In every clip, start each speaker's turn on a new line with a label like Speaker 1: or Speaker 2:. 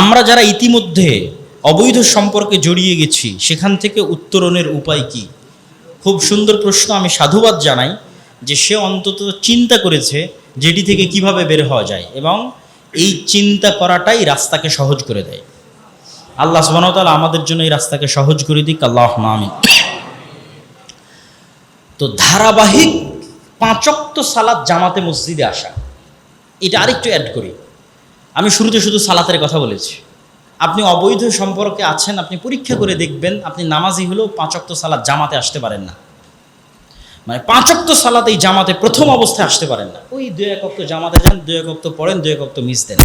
Speaker 1: আমরা যারা ইতিমধ্যে অবৈধ সম্পর্কে জড়িয়ে গেছি, সেখান থেকে উত্তরণের উপায় কি? খুব সুন্দর প্রশ্ন আমি সাধুবাদ জানাই যে সে অন্তত চিন্তা করেছে যেটি থেকে কীভাবে বের হওয়া যায় এবং এই চিন্তা করাটাই রাস্তাকে সহজ করে দেয়। আল্লাহ সুবাহতাল আমাদের জন্য এই রাস্তাকে সহজ করে দিক। আল্লাহ আমি তো ধারাবাহিক পাঁচক্ত সালাদ জামাতে মসজিদে আসা। এটা আরেকটু অ্যাড করি। আমি শুরুতে শুধু সালাতের কথা বলেছি। আপনি অবৈধ সম্পর্কে আছেন, আপনি পরীক্ষা করে দেখবেন, আপনি নামাজি হলেও পাঁচক্ত সালাদ জামাতে আসতে পারেন না। মানে পাঁচক্ত সালাত এই জামাতে প্রথম অবস্থায় আসতে পারেন না। ওই দুই এক অক্ত জামাতে যান, দুই এক অক্ত পড়েন, দুই এক অক্ত মিস দেন।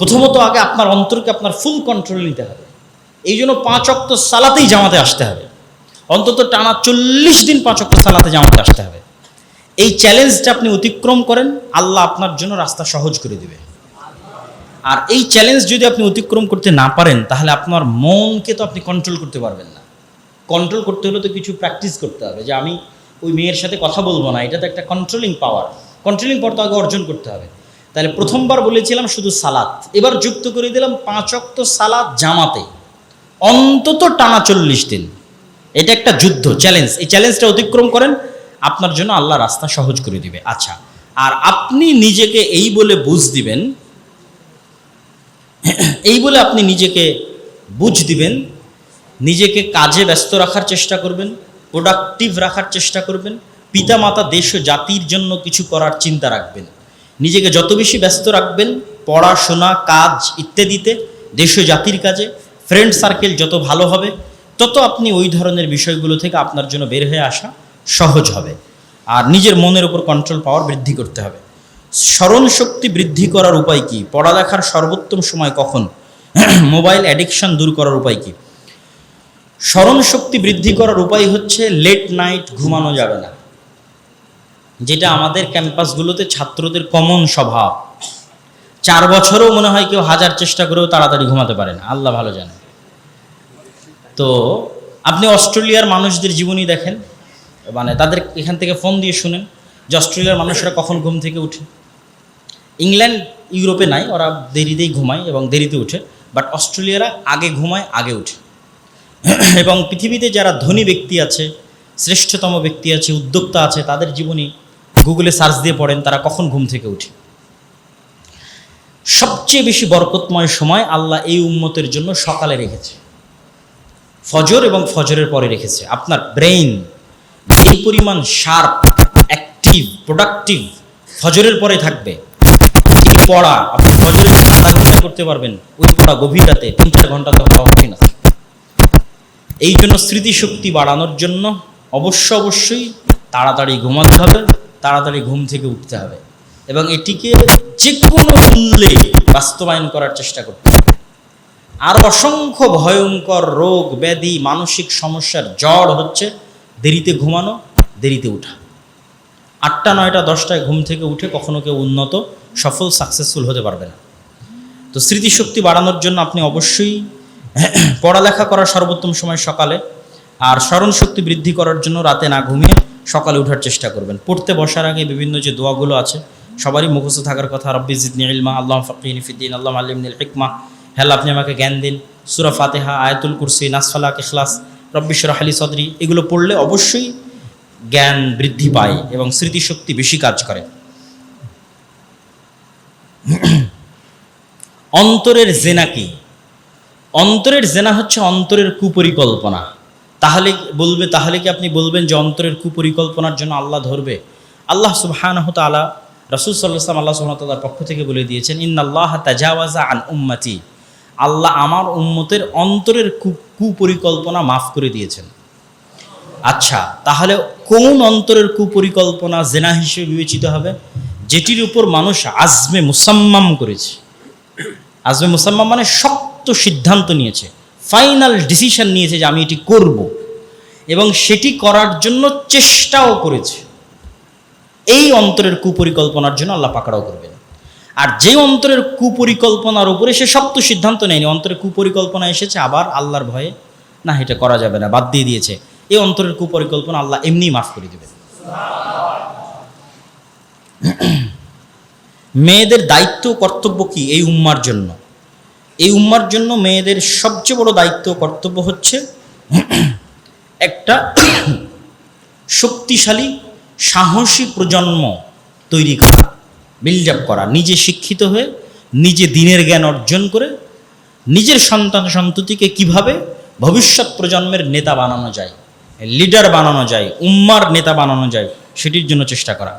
Speaker 1: প্রথমত আগে আপনার অন্তরকে আপনার ফুল কন্ট্রোল নিতে হবে। এই জন্য পাঁচ অক্ত সালাতেই জামাতে আসতে হবে। অন্তত টানা চল্লিশ দিন পাঁচ অক্ত সালাতে জামাতে আসতে হবে। এই চ্যালেঞ্জটা আপনি অতিক্রম করেন, আল্লাহ আপনার জন্য রাস্তা সহজ করে দিবে। আর এই চ্যালেঞ্জ যদি আপনি অতিক্রম করতে না পারেন, তাহলে আপনার মনকে তো আপনি কন্ট্রোল করতে পারবেন না। কন্ট্রোল করতে হলে তো কিছু প্র্যাকটিস করতে হবে। যে আমি ওই মেয়ের সাথে কথা বলব না, এটা তো একটা কন্ট্রোলিং পাওয়ার কন্ট্রোলিং পাওয়ার তো আগে অর্জন করতে হবে। তাহলে প্রথমবার বলেছিলাম শুধু সালাত। এবার যুক্ত করে দিলাম পাঁচ অক্ত সালাত জামাতে। অন্তত টানা চল্লিশ দিন। এটা একটা যুদ্ধ চ্যালেঞ্জ এই চ্যালেঞ্জটা অতিক্রম করেন, আপনার জন্য আল্লাহ রাস্তা সহজ করে দিবে। আচ্ছা আর আপনি নিজেকে এই বলে বুঝ দিবেন এই বলে আপনি নিজেকে বুঝ দিবেন, নিজেকে কাজে ব্যস্ত রাখার চেষ্টা করবেন প্রোডাক্টিভ রাখার চেষ্টা করবেন, পিতামাতা, দেশ ও জাতির জন্য কিছু করার চিন্তা রাখবেন। নিজেকে যত বেশি ব্যস্ত রাখবেন, পড়াশোনা, কাজ ইত্যাদিতে, দেশ ও জাতির কাজে ফ্রেন্ড সার্কেল যত ভালো হবে, তত আপনি ওই ধরনের বিষয়গুলো থেকে আপনার জন্য বের হয়ে আসা সহজ হবে। আর নিজের মনের উপর কন্ট্রোল পাওয়ার বৃদ্ধি করতে হবে। স্মরণ শক্তি বৃদ্ধি করার উপায় কি? পড়ালেখার সর্বোত্তম সময় কখন? মোবাইল অ্যাডিকশন দূর করার উপায় কি? স্মরণ শক্তি বৃদ্ধি করার উপায় হচ্ছে লেট নাইট ঘুমানো যাবে না। যেটা আমাদের ক্যাম্পাসগুলোতে ছাত্রদের কমন স্বভাব। চার বছরও মনে হয় কেউ হাজার চেষ্টা করেও তাড়াতাড়ি ঘুমাতে পারে না। আল্লাহ ভালো জানে। তো, আপনি অস্ট্রেলিয়ার মানুষদের জীবনী দেখেন। মানে তাদের এখান থেকে ফোন দিয়ে শুনেন যে অস্ট্রেলিয়ার মানুষরা কখন ঘুম থেকে উঠে। ইংল্যান্ড, ইউরোপে নাই, ওরা দেরিতেই ঘুমায় এবং দেরিতে উঠে। বাট অস্ট্রেলিয়ারা আগে ঘুমায়, আগে উঠে। এবং পৃথিবীতে যারা ধনী ব্যক্তি আছে, শ্রেষ্ঠতম ব্যক্তি আছে, উদ্যোক্তা আছে, তাদের জীবনী গুগলে সার্চ দিয়ে পড়েন, তারা কখন ঘুম থেকে উঠে। সবচেয়ে বেশি বরকতময় সময় আল্লাহ এই উম্মতের জন্য সকালে রেখেছে। ফজর এবং ফজরের পরে রেখেছে। আপনার ব্রেইন এই পরিমাণ শার্প অ্যাক্টিভ প্রোডাক্টিভ ফজরের পরে থাকবে যে পড়া, আপনি ফজরের পরে আধা করতে পারবেন ওই পড়া গভীর রাতে, তিন চার ঘণ্টা তো হওয়া কঠিন আছে এই জন্য স্মৃতিশক্তি বাড়ানোর জন্য অবশ্য অবশ্যই তাড়াতাড়ি ঘুমাতে হবে, তাড়াতাড়ি ঘুম থেকে উঠতে হবে এবং এটিকে যে কোনো মূল্যে বাস্তবায়ন করার চেষ্টা করতে হবে। আর অসংখ্য ভয়ঙ্কর রোগ, ব্যাধি, মানসিক সমস্যার জ্বর হচ্ছে, দেরিতে ঘুমানো, দেরিতে উঠা আটটা নয়টা, দশটায় ঘুম থেকে উঠে কখনো কেউ উন্নত, সফল সাকসেসফুল হতে পারবে না। তো স্মৃতিশক্তি বাড়ানোর জন্য আপনি অবশ্যই পড়ালেখা করার সর্বোত্তম সময় সকালে আর স্মরণ শক্তি বৃদ্ধি করার জন্য রাতে না ঘুমিয়ে সকালে ওঠার চেষ্টা করবেন। পড়তে বসার আগে বিভিন্ন যে দোয়াগুলো আছে, সবারই মুখস্থ থাকার কথা, রব্বি জিদনি ইলমা, আল্লাহ ফকিন ফিদ্দিন আল্লাহ আলিমনিল হিকমা। হ্যাঁ আপনি আমাকে জ্ঞান দিন। সুরা ফাতেহা, আয়াতুল কুরসি নাসফালাক ইখলাস রব্বিশ্বর আলী সদরি, এগুলো পড়লে অবশ্যই জ্ঞান বৃদ্ধি পায় এবং স্মৃতিশক্তি বেশি কাজ করে। অন্তরের জেনা কি? অন্তরের জেনা হচ্ছে অন্তরের কুপরিকল্পনা। তাহলে বলবে, তাহলে কি আপনি বলবেন যে অন্তরের কুপরিকল্পনার জন্য আল্লাহ ধরবে? আল্লাহ সুবহানাহু রাসূল সাল্লাল্লাহু আল্লাহ তাআলার পক্ষ থেকে বলে দিয়েছেন, ইন্নাল্লাহ তাজাওয়াজা আন উম্মতি। আল্লাহ আমার উম্মতের অন্তরের কুপরিকল্পনা মাফ করে দিয়েছেন। আচ্ছা তাহলে কোন অন্তরের কুপরিকল্পনা জেনা হিসেবে বিবেচিত হবে? যেটির উপর মানুষ আজমে মুসাম্মাম করেছে। আজমে মুসাম্মাম মানে শক্ত সিদ্ধান্ত নিয়েছে, ফাইনাল ডিসিশন নিয়েছে যে আমি এটি করব। এবং সেটি করার জন্য চেষ্টাও করেছে। এই অন্তরের কুপরিকল্পনার জন্য আল্লাহ পাকড়াও করবেন। আর যে অন্তরের কুপরিকল্পনার উপরে সে শক্ত সিদ্ধান্ত নেয়নি, অন্তরের কুপরিকল্পনা এসেছে, আবার আল্লাহর ভয়ে, না, এটা করা যাবে না, বাদ দিয়ে দিয়েছে। এই অন্তরের কুপরিকল্পনা আল্লাহ এমনিই মাফ করে দেবে মেয়েদের দায়িত্ব কর্তব্য কি এই উম্মার জন্য? এই উম্মার জন্য মেয়েদের সবচেয়ে বড় দায়িত্ব কর্তব্য হচ্ছে একটা শক্তিশালী, সাহসী প্রজন্ম তৈরি করা বিল্ড আপ করা, নিজে শিক্ষিত হয়ে নিজে দিনের জ্ঞান অর্জন করে নিজের সন্তান সন্ততিকে কীভাবে ভবিষ্যৎ প্রজন্মের নেতা বানানো যায়। লিডার বানানো যায় উম্মার নেতা বানানো যায় সেটির জন্য চেষ্টা করা।